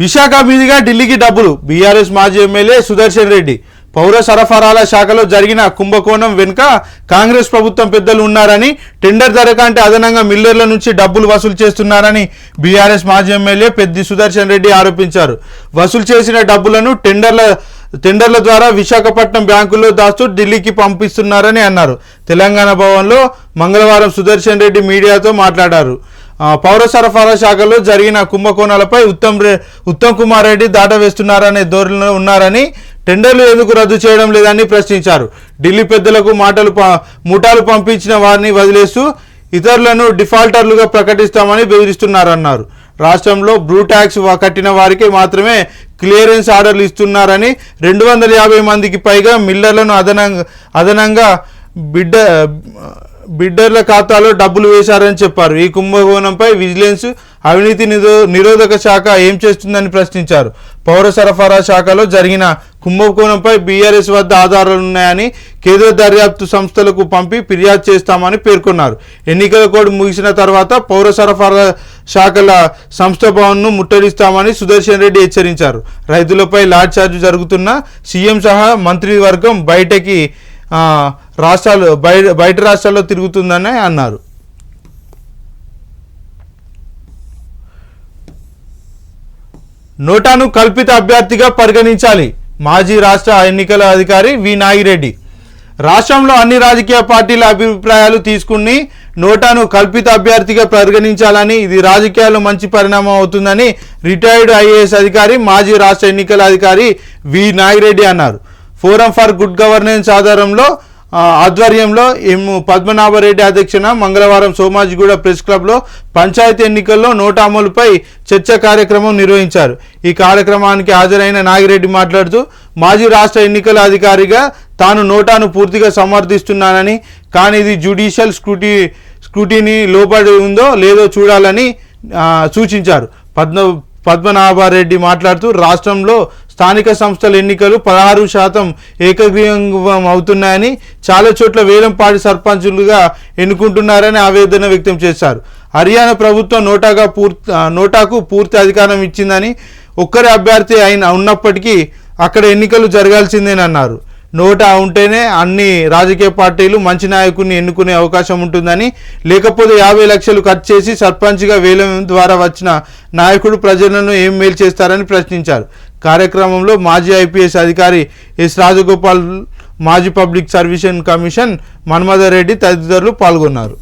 విశాఖ మీదుగా ఢిల్లీకి డబ్బులు. బీఆర్ఎస్ మాజీ ఎమ్మెల్యే సుదర్శన్ రెడ్డి. పౌర సరఫరాల శాఖలో జరిగిన కుంభకోణం వెనుక కాంగ్రెస్ ప్రభుత్వం పెద్దలు ఉన్నారని టెండర్ ధర కంటే అదనంగా మిల్లర్ల నుంచి డబ్బులు వసూలు చేస్తున్నారని బీఆర్ఎస్ మాజీ ఎమ్మెల్యే పెద్ది సుదర్శన్ రెడ్డి ఆరోపించారు. వసూలు చేసిన డబ్బులను టెండర్ల టెండర్ల ద్వారా విశాఖపట్నం బ్యాంకుల్లో దాస్తూ ఢిల్లీకి పంపిస్తున్నారని అన్నారు. తెలంగాణ భవన్లో మంగళవారం సుదర్శన్ రెడ్డి మీడియాతో మాట్లాడారు. పౌర సరఫరా శాఖలో జరిగిన కుంభకోణాలపై ఉత్తమ్ ఉత్తమ్ కుమార్ రెడ్డి దాట వేస్తున్నారనే ధోరణిలో ఉన్నారని టెండర్లు ఎందుకు రద్దు చేయడం లేదని ప్రశ్నించారు. ఢిల్లీ పెద్దలకు మాటలు ముఠాలు పంపించిన వారిని వదిలేస్తూ ఇతరులను డిఫాల్టర్లుగా ప్రకటిస్తామని బెదిరిస్తున్నారన్నారు. రాష్ట్రంలో బ్రూ ట్యాక్స్ కట్టిన వారికి మాత్రమే క్లియరెన్స్ ఆర్డర్లు ఇస్తున్నారని రెండు వందల యాభై మందికి పైగా మిల్లర్లను అదనంగా అదనంగా బిడ్డ బిడ్డర్ల ఖాతాలో డబ్బులు వేశారని చెప్పారు. ఈ కుంభకోణంపై విజిలెన్స్ అవినీతి నిరో నిరోధక శాఖ ఏం చేస్తుందని ప్రశ్నించారు. పౌర సరఫరా శాఖలో జరిగిన కుంభకోణంపై బీఆర్ఎస్ వద్ద ఆధారాలున్నాయని కేంద్ర దర్యాప్తు సంస్థలకు పంపి ఫిర్యాదు చేస్తామని పేర్కొన్నారు. ఎన్నికల కోడ్ ముగిసిన తర్వాత పౌర సరఫరా శాఖల సంస్థ భవన్ను ముట్టడిస్తామని సుదర్శన్ రెడ్డి హెచ్చరించారు. రైతులపై లాడ్ చార్జ్ జరుగుతున్న సీఎం సహా మంత్రివర్గం బయటకి రాష్ట్రాలు బయట బయట రాష్ట్రాల్లో తిరుగుతుందని అన్నారు. నోటాను కల్పిత అభ్యర్థిగా పరిగణించాలి మాజీ రాష్ట్ర ఎన్నికల అధికారి వి. నాగిరెడ్డి. రాష్ట్రంలో అన్ని రాజకీయ పార్టీల అభిప్రాయాలు తీసుకుని నోటాను కల్పిత అభ్యర్థిగా పరిగణించాలని ఇది రాజకీయాల్లో మంచి పరిణామం అవుతుందని రిటైర్డ్ ఐఏఎస్ అధికారి మాజీ రాష్ట్ర ఎన్నికల అధికారి వి. నాగిరెడ్డి అన్నారు. ఫోరం ఫర్ గుడ్ గవర్నెన్స్ ఆధారంలో ఆధ్వర్యంలో ఎం పద్మనాభరెడ్డి అధ్యక్షన మంగళవారం సోమాజిగూడ ప్రెస్ క్లబ్లో పంచాయతీ ఎన్నికల్లో నోటా అమలుపై చర్చ కార్యక్రమం నిర్వహించారు. ఈ కార్యక్రమానికి హాజరైన నాగిరెడ్డి మాట్లాడుతూ మాజీ రాష్ట్ర ఎన్నికల అధికారిగా తాను నోటాను పూర్తిగా సమర్థిస్తున్నానని కానీ ఇది జ్యుడిషియల్ స్క్రూటీ స్క్రూటీని లోబడి ఉందో లేదో చూడాలని సూచించారు. పద్మ పద్మనాభారెడ్డి మాట్లాడుతూ రాష్ట్రంలో స్థానిక సంస్థల ఎన్నికలు పదహారు శాతం ఏకగ్రీవం అవుతున్నాయని చాలా చోట్ల వేలంపాడి సర్పంచులుగా ఎన్నుకుంటున్నారని ఆవేదన వ్యక్తం చేశారు. హర్యానా ప్రభుత్వం నోటాగా పూర్తి నోటాకు పూర్తి అధికారం ఇచ్చిందని ఒక్కరి అభ్యర్థి అయిన ఉన్నప్పటికీ అక్కడ ఎన్నికలు జరగాల్సిందేనన్నారు. నోటా ఉంటేనే అన్ని రాజకీయ పార్టీలు మంచి నాయకుడిని ఎన్నుకునే అవకాశం ఉంటుందని లేకపోతే యాభై లక్షలు ఖర్చు చేసి సర్పంచ్గా వేలం ద్వారా వచ్చిన నాయకుడు ప్రజలను ఏం మేలు చేస్తారని ప్రశ్నించారు. కార్యక్రమంలో మాజీ ఐపీఎస్ అధికారి ఎస్ రాజగోపాల్ మాజీ పబ్లిక్ సర్వీస్ కమిషన్ మన్మథర్ తదితరులు పాల్గొన్నారు.